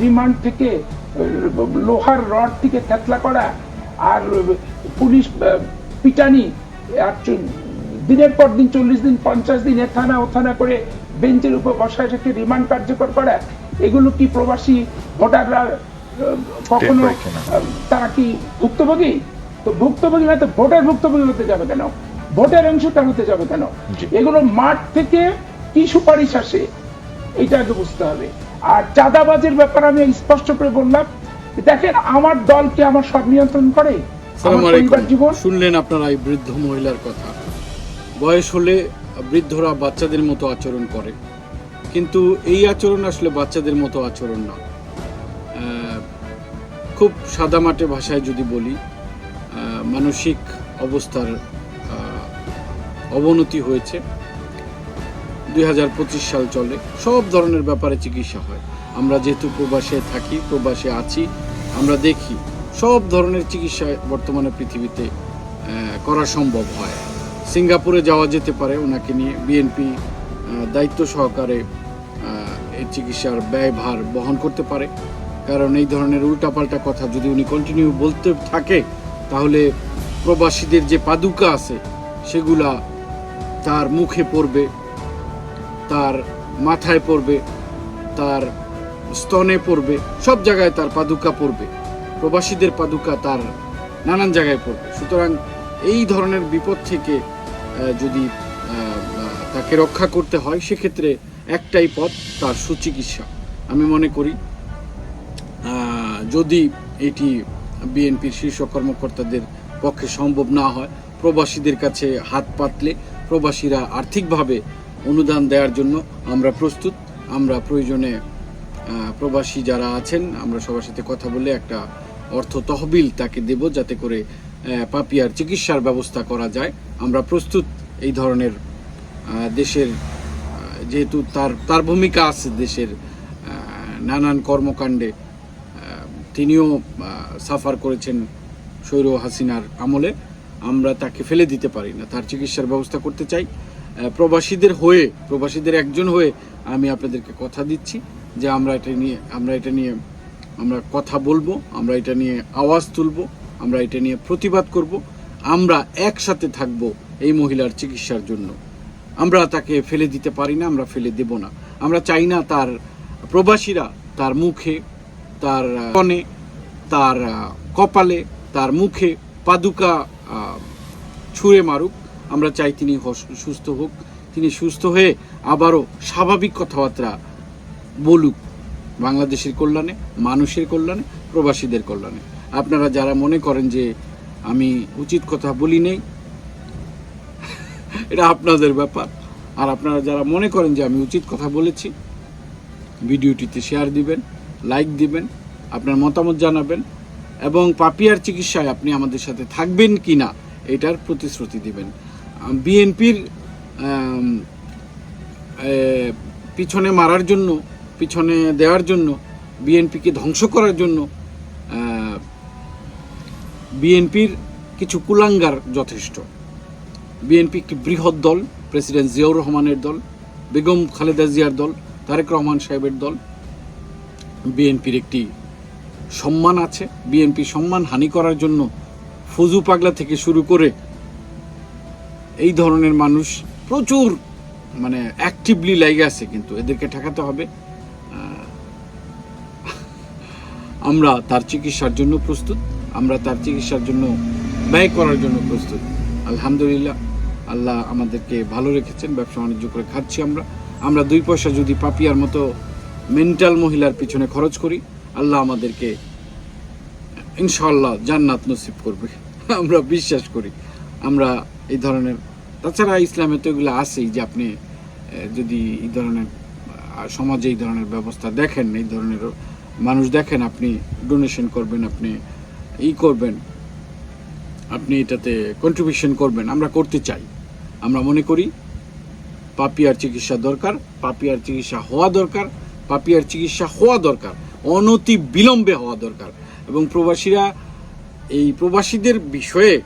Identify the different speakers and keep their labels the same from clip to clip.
Speaker 1: Remand থেকে লোহার rod থেকে থেতলা করা আর পুলিশ পিটানি। আর দিনের পর দিন চল্লিশ দিন পঞ্চাশ দিন এ থানা ও থানা করে বেঞ্চের উপর বসায় রেখে রিমান্ড কার্যকর করা এগুলো কি প্রবাসী ভোটাররা কখনো তারা কি ভুক্তভোগী? তো ভুক্তভোগী না তো ভোটার ভুক্তভোগী হতে যাবে কেন? ভোটের অংশটা হতে যাবে কেন? এগুলো মাঠ থেকে কি সুপারিশ আসে? এটা আগে বুঝতে হবে। আর চাঁদাবাজের ব্যাপারে আমি স্পষ্ট করে বললাম দেখেন আমার দলকে আমার সব নিয়ন্ত্রণ করে? জীবন?
Speaker 2: শুনলেন আপনারা এই বৃদ্ধ মহিলার কথা। বয়স হলে বৃদ্ধরা বাচ্চাদের মতো আচরণ করে। কিন্তু এই আচরণ আসলে বাচ্চাদের মতো আচরণ না। খুব সাদামাটে ভাষায় যদি বলি আহ, মানসিক অবস্থার অবনতি হয়েছে। দুই হাজার পঁচিশ সাল চলে। সব ধরনের ব্যাপারে চিকিৎসা হয়। আমরা যেহেতু প্রবাসে থাকি, প্রবাসে আছি, আমরা দেখি সব ধরনের চিকিৎসা বর্তমানে পৃথিবীতে করা সম্ভব হয়। সিঙ্গাপুরে যাওয়া যেতে পারে ওনাকে নিয়ে। বিএনপি দায়িত্ব সহকারে এই চিকিৎসার ব্যয়ভার বহন করতে পারে। কারণ এই ধরনের উল্টাপাল্টা কথা যদি উনি কন্টিনিউ বলতে থাকে, তাহলে প্রবাসীদের যে পাদুকা আছে, সেগুলা তার মুখে পড়বে। তার মাথায় পড়বে, তার স্তনে পড়বে, সব জায়গায় তার পাদুকা পড়বে। প্রবাসীদের পাদুকা তার নানান জায়গায় পড়বে। সুতরাং এই ধরনের বিপদ থেকে যদি তাকে রক্ষা করতে হয়, সেক্ষেত্রে একটাই পথ তার সুচিকিৎসা। আমি মনে করি যদি এটি বিএনপির শীর্ষ কর্মকর্তাদের পক্ষে সম্ভব না হয়, প্রবাসীদের কাছে হাত পাতলে প্রবাসীরা আর্থিকভাবে অনুদান দেওয়ার জন্য আমরা প্রস্তুত। আমরা প্রয়োজনে প্রবাসী যারা আছেন, আমরা সবার সাথে কথা বলে একটা অর্থ তহবিল তাকে দেব যাতে করে পাপিয়ার চিকিৎসার ব্যবস্থা করা যায়। আমরা প্রস্তুত এই ধরনের দেশের যেহেতু তার তার ভূমিকা আছে দেশের নানান কর্মকাণ্ডে তিনিও সাফার করেছেন সৈর হাসিনার আমলে। আমরা তাকে ফেলে দিতে পারি না। তার চিকিৎসার ব্যবস্থা করতে চাই। প্রবাসীদের হয়ে, প্রবাসীদের একজন হয়ে আমি আপনাদেরকে কথা দিচ্ছি যে আমরা এটা নিয়ে, আমরা এটা নিয়ে, আমরা কথা বলব, আমরা এটা নিয়ে আওয়াজ তুলব, আমরা এটা নিয়ে প্রতিবাদ করব। আমরা একসাথে থাকব এই মহিলার চিকিৎসার জন্য। আমরা তাকে ফেলে দিতে পারি না, আমরা ফেলে দেব না। আমরা চাই না তার প্রবাসীরা তার মুখে, তার কনে তার কপালে, তার মুখে পাদুকা ছুঁড়ে মারুক। আমরা চাই তিনি সুস্থ হোক। তিনি সুস্থ হয়ে আবারও স্বাভাবিক কথাবার্তা বলুক বাংলাদেশের কল্যাণে, মানুষের কল্যাণে, প্রবাসীদের কল্যাণে। আপনারা যারা মনে করেন যে আমি উচিত কথা বলি নেই, এটা আপনাদের ব্যাপার। আর আপনারা যারা মনে করেন যে আমি উচিত কথা বলেছি, ভিডিওটিতে শেয়ার দিবেন লাইক দিবেন, আপনার মতামত জানাবেন, এবং পাপিয়ার চিকিৎসায় আপনি আমাদের সাথে থাকবেন কি না এটার প্রতিশ্রুতি দিবেন। বিএনপির পিছনে মারার জন্য, পিছনে দেওয়ার জন্য, বিএনপিকে ধ্বংস করার জন্য বিএনপির কিছু কুলাঙ্গার যথেষ্ট। বিএনপি একটি বৃহৎ দল, প্রেসিডেন্ট জিয়াউর রহমানের দল, বেগম খালেদা জিয়ার দল, তারেক রহমান সাহেবের দল। বিএনপির একটি সম্মান আছে। বিএনপি সম্মান হানি করার জন্য ফজু পাগলা থেকে শুরু করে এই ধরনের মানুষ প্রচুর মানে অ্যাক্টিভলি লাগে আছে, কিন্তু এদেরকে ঠেকাতে হবে। আমরা তার চিকিৎসার জন্য প্রস্তুত, আমরা তার চিকিৎসার জন্য ব্যয় করার জন্য প্রস্তুত। আলহামদুলিল্লাহ, আল্লাহ আমাদেরকে ভালো রেখেছেন, ব্যবসা বাণিজ্য করে খাচ্ছি আমরা। আমরা দুই পয়সা যদি পাপিয়ার মতো মেন্টাল মহিলার পিছনে খরচ করি, আল্লাহ আমাদেরকে ইনশাল্লাহ জান্নাত নসিব করবে। আমরা বিশ্বাস করি, আমরা এই ধরনের, তাছাড়া ইসলামে তো এগুলো আছেই যে আপনি যদি এই ধরনের সমাজে এই ধরনের ব্যবস্থা দেখেন, এই ধরনের মানুষ দেখেন, আপনি ডোনেশন করবেন, আপনি ই করবেন, আপনি এটাতে কন্ট্রিবিউশন করবেন, আমরা করতে চাই। আমরা মনে করি পাপিয়ার চিকিৎসা দরকার, পাপিয়ার চিকিৎসা হওয়া দরকার, পাপিয়ার চিকিৎসা হওয়া দরকার, অনতি বিলম্বে হওয়া দরকার। এবং প্রবাসীরা, এই প্রবাসীদের বিষয়ে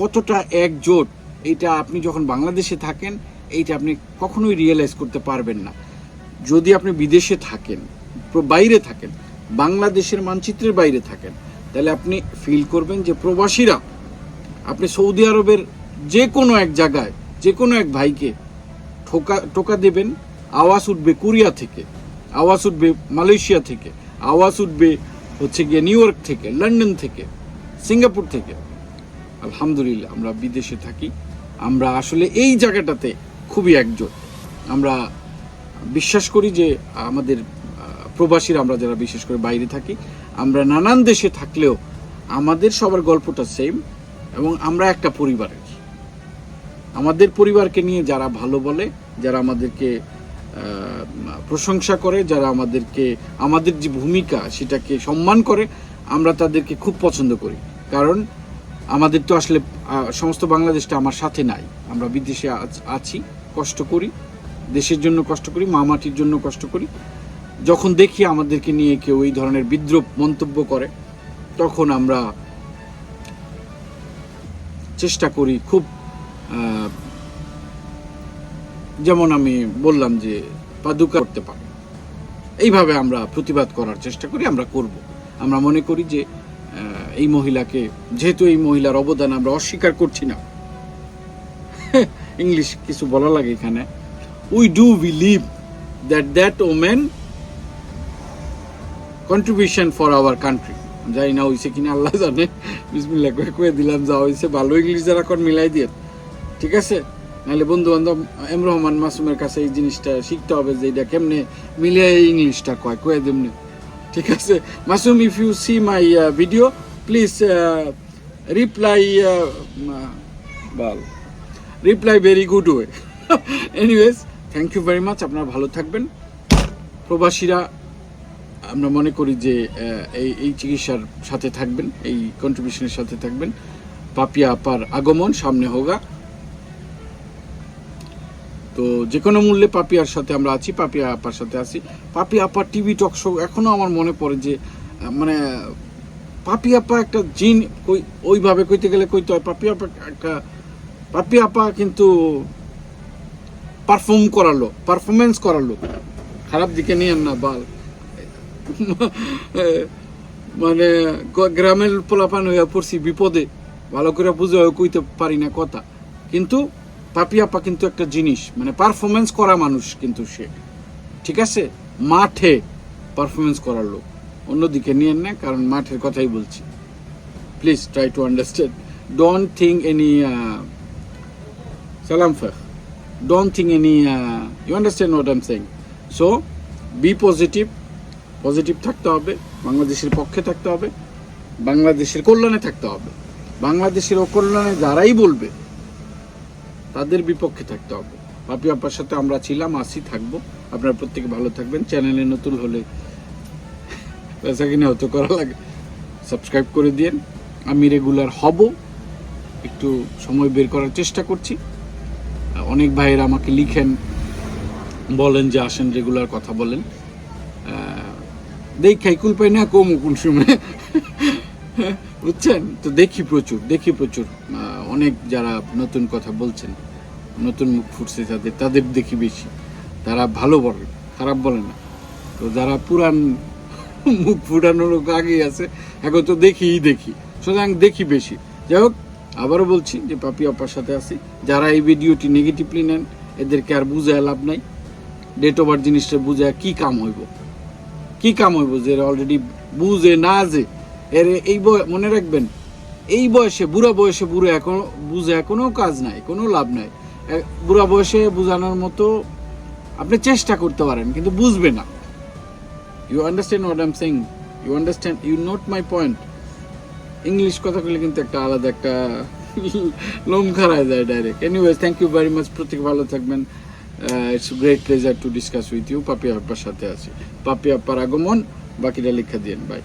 Speaker 2: কতটা একজোট এটা আপনি যখন বাংলাদেশে থাকেন, এইটা আপনি কখনোই রিয়েলাইজ করতে পারবেন না। যদি আপনি বিদেশে থাকেন বাইরে থাকেন, বাংলাদেশের মানচিত্রের বাইরে থাকেন, তাহলে আপনি ফিল করবেন যে প্রবাসীরা, আপনি সৌদি আরবের যে কোনো এক জায়গায় যে কোনো এক ভাইকে ঠোকা, টোকা দেবেন, আওয়াজ উঠবে কোরিয়া থেকে, আওয়াজ উঠবে মালয়েশিয়া থেকে, আওয়াজ উঠবে হচ্ছে গিয়ে নিউ ইয়র্ক থেকে, লন্ডন থেকে, সিঙ্গাপুর থেকে। আলহামদুলিল্লাহ, আমরা বিদেশে থাকি। আমরা আসলে এই জায়গাটাতে খুবই একজোট। আমরা বিশ্বাস করি যে আমাদের প্রবাসীরা আমরা যারা বিশেষ করে বাইরে থাকি, আমরা নানান দেশে থাকলেও আমাদের সবার গল্পটা সেম এবং আমরা একটা পরিবারের। আমাদের পরিবারকে নিয়ে যারা ভালো বলে, যারা আমাদেরকে প্রশংসা করে, যারা আমাদেরকে, আমাদের যে ভূমিকা সেটাকে সম্মান করে, আমরা তাদেরকে খুব পছন্দ করি। কারণ আমাদের তো আসলে সমস্ত বাংলাদেশটা আমার সাথে নাই। আমরা বিদেশে আছ- কষ্ট করি, দেশের জন্য কষ্ট করি মা মাটির জন্য কষ্ট করি। যখন দেখি আমাদেরকে নিয়ে কেউ এই ধরনের বিদ্রুপ মন্তব্য করে, তখন আমরা চেষ্টা করি খুব যেমন আমি বললাম যে পাদুকা করতে পারে। এইভাবে আমরা প্রতিবাদ করার চেষ্টা করি, আমরা করব। আমরা মনে করি যে এই মহিলাকে, যেহেতু এই মহিলার অবদান আমরা অস্বীকার করছি না। ইংলিশ কিছু বলা লাগে এখানে। We do believe that that women contribution for our country জানি না হইছে কিনা, আল্লাহ জানে। বিসমিল্লাহ করে কয়ে দিলাম, যা হইছে ভালো। ইংলিশ যারা কর, মিলাই দিয়ে ঠিক আছে? নাহলে বন্ধু বান্ধব এম রহমান মাসুমের কাছে এই জিনিসটা শিখতে হবে যে এটা কেমনে মিলিয়ে ইংলিশটা কয়, কয়ে দেমনি। ঠিক আছে? Masum if you see my video please reply ball reply very good way anyways thank you very much আপনারা ভালো থাকবেন। প্রবাসীরা, আমরা মনে করি যে এই এই চিকিৎসার সাথে থাকবেন, এই কন্ট্রিবিউশনের সাথে থাকবেন। পাপিয়া আপার আগমন সামনে হোগা তো যে কোনো মূল্যে পাপিয়ার সাথে আমরা আছি, পাপিয়া আপার সাথে আছি। পাপিয়া আপার টিভি টক শো এখনও আমার মনে পড়ে যে মানে পাপি আপা একটা জিন কই- ওইভাবে কইতে গেলে কইতে হয় আপা একটা পাপি আপা কিন্তু পারফর্ম করালো পারফরমেন্স করালো খারাপ দিকে নিয়েন না, বাল। মানে গ্রামের পোলাপান হইয়া পড়ছি বিপদে, ভালো করে বুঝে কইতে পারি না কথা। কিন্তু পাপি আপা কিন্তু একটা জিনিস মানে পারফরমেন্স করা মানুষ কিন্তু সে। ঠিক আছে? মাঠে পারফরমেন্স করার লোক। অন্যদিকে নিয়েন না কারণ মাঠের কথাই বলছি। Please try to understand don't think any সালাম ফাহ think any uh, you understand what i'm saying? So be positive. Positive থাকতে হবে বাংলাদেশের পক্ষে থাকতে হবে বাংলাদেশের কল্যাণে থাকতে হবে। বাংলাদেশের অকল্যাণে যারাই বলবে তাদের বিপক্ষে থাকতে হবে। পাপি আপার সাথে আমরা ছিলাম আসি থাকব। আপনারা প্রত্যেকে ভালো থাকবেন। চ্যানেলে নতুন হলে পয়সা কিনে হতো করা লাগে। সাবস্ক্রাইব করে দিন আমি রেগুলার হব। একটু সময় বের করার চেষ্টা করছি। অনেক ভাইয়েরা আমাকে লিখেন, বলেন যে আসেন রেগুলার কথা বলেন। দেখাই কুল পাই না কম কোন সময়। বুঝছেন? তো দেখি প্রচুর দেখি প্রচুর। অনেক যারা নতুন কথা বলছেন, নতুন মুখ ফুটছে তাদের তাদের দেখি বেশি। তারা ভালো বলে খারাপ বলে না। তো যারা পুরান মুখ ফুটানোর লোক আগেই আছে, এখন তো দেখিই দেখি সুতরাং দেখি বেশি। যাই হোক, আবারও বলছি যে পাপি আপার সাথে আছি। যারা এই ভিডিওটি নেগেটিভলি নেন, এদেরকে আর বুঝায় লাভ নাই। ডেট ওভার জিনিসটা বুঝায় কি কাম হইব। কি কাম হইব যে অলরেডি বুঝে না যে? এর এই মনে রাখবেন, এই বয়সে, বুড়া বয়সে বুড়ো এখন, বুঝে কোনো কাজ নাই, কোনো লাভ নাই। বুড়া বয়সে বুঝানোর মতো আপনি চেষ্টা করতে পারেন, কিন্তু বুঝবে না। You understand what I'm saying you understand you note my point English কথা বলে কিন্তু একটা আলাদা একটা লোম খারায় যায় direct anyways thank you very much প্রত্যেক ভালো থাকবেন। It's great pleasure to discuss with you Papi upper সাথে আছি। পাপি আপ্পার আগমন, বাকিটা লিখে দিন বাই